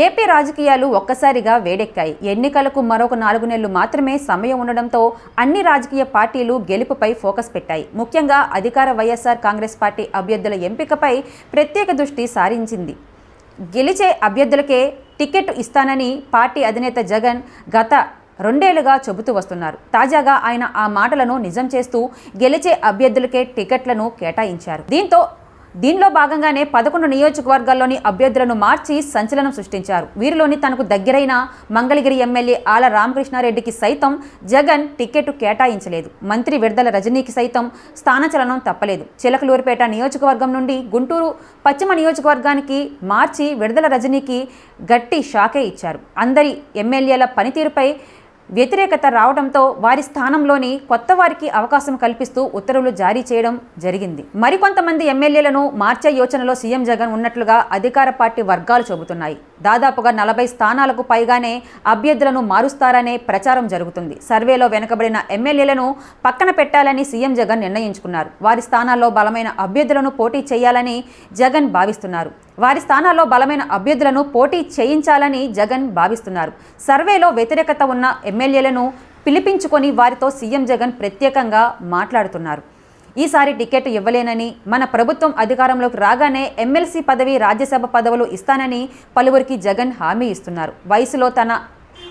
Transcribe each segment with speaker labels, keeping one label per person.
Speaker 1: AP రాజకీయాలు ఒక్కసారిగా వేడెక్కాయి. ఎన్నికలకు మరొక నాలుగు నెలలు మాత్రమే సమయం ఉండడంతో అన్ని రాజకీయ పార్టీలు గెలుపుపై ఫోకస్ పెట్టాయి. ముఖ్యంగా అధికార వైఎస్ఆర్ కాంగ్రెస్ పార్టీ అభ్యర్థుల ఎంపికపై ప్రత్యేక దృష్టి సారించింది. గెలిచే అభ్యర్థులకే టికెట్ ఇస్తానని పార్టీ అధినేత జగన్ గత రెండేళ్ళుగా చెబుతూ వస్తున్నారు. తాజాగా ఆయన ఆ మాటలను నిజం చేస్తూ గెలిచే అభ్యర్థులకే టికెట్లను కేటాయించారు. దీంతో దీనిలో భాగంగానే పదకొండు నియోజకవర్గాల్లోని అభ్యర్థులను మార్చి సంచలనం సృష్టించారు. వీరిలోని తనకు దగ్గరైన మంగళగిరి ఎమ్మెల్యే ఆల రామకృష్ణారెడ్డికి సైతం జగన్ టికెట్ కేటాయించలేదు. మంత్రి విడుదల రజనీకి సైతం స్థానచలనం తప్పలేదు. చిలకలూరిపేట నియోజకవర్గం నుండి గుంటూరు పశ్చిమ నియోజకవర్గానికి మార్చి విడుదల రజనీకి గట్టి షాకే ఇచ్చారు. అందరి ఎమ్మెల్యేల పనితీరుపై వ్యతిరేకత రావడంతో వారి స్థానంలోని కొత్త వారికి అవకాశం కల్పిస్తూ ఉత్తర్వులు జారీ చేయడం జరిగింది. మరికొంతమంది ఎమ్మెల్యేలను మార్చే యోచనలో సీఎం జగన్ ఉన్నట్లుగా అధికార పార్టీ వర్గాలు చెబుతున్నాయి. దాదాపుగా నలభై స్థానాలకు పైగానే అభ్యర్థులను మారుస్తారనే ప్రచారం జరుగుతుంది. సర్వేలో వెనుకబడిన ఎమ్మెల్యేలను పక్కన పెట్టాలని సీఎం జగన్ నిర్ణయించుకున్నారు. వారి స్థానాల్లో బలమైన అభ్యర్థులను పోటీ చేయాలని జగన్ భావిస్తున్నారు. వారి స్థానాల్లో బలమైన అభ్యర్థులను పోటీ చేయించాలని జగన్ భావిస్తున్నారు. సర్వేలో వ్యతిరేకత ఉన్న ఎమ్మెల్యేలను పిలిపించుకొని వారితో సీఎం జగన్ ప్రత్యేకంగా మాట్లాడుతున్నారు. ఈసారి టికెట్ ఇవ్వలేనని మన ప్రభుత్వం అధికారంలోకి రాగానే ఎమ్మెల్సీ పదవి రాజ్యసభ పదవులు ఇస్తానని పలువురికి జగన్ హామీ ఇస్తున్నారు. వయసులో తన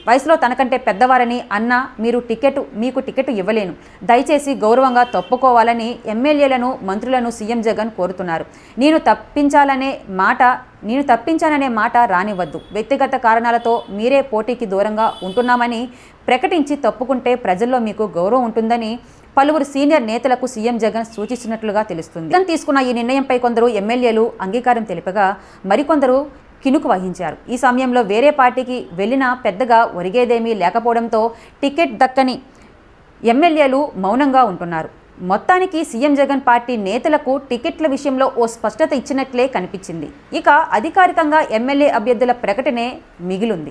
Speaker 1: వయసులో తనకంటే పెద్దవారని అన్న మీరు టికెట్ మీకు టికెట్ ఇవ్వలేను. దయచేసి గౌరవంగా తప్పుకోవాలని ఎమ్మెల్యేలను మంత్రులను సీఎం జగన్ కోరుతున్నారు. నేను తప్పించాలనే మాట నేను తప్పించాననే మాట రానివ్వద్దు. వ్యక్తిగత కారణాలతో మీరే పోటీకి దూరంగా ఉంటున్నామని ప్రకటించి తప్పుకుంటే ప్రజల్లో మీకు గౌరవం ఉంటుందని పలువురు సీనియర్ నేతలకు సీఎం జగన్ సూచిస్తున్నట్లుగా తెలుస్తుంది. జగన్ తీసుకున్న ఈ నిర్ణయంపై కొందరు ఎమ్మెల్యేలు అంగీకారం తెలిపగా మరికొందరు కినుకు వహించారు. ఈ సమయంలో వేరే పార్టీకి వెళ్ళినా పెద్దగా ఒరిగేదేమీ లేకపోవడంతో టికెట్ దక్కని ఎమ్మెల్యేలు మౌనంగా ఉంటున్నారు. మొత్తానికి సీఎం జగన్ పార్టీ నేతలకు టికెట్ల విషయంలో ఓ స్పష్టత ఇచ్చినట్లే కనిపించింది. ఇక అధికారికంగా ఎమ్మెల్యే అభ్యర్థుల ప్రకటనే మిగిలుంది.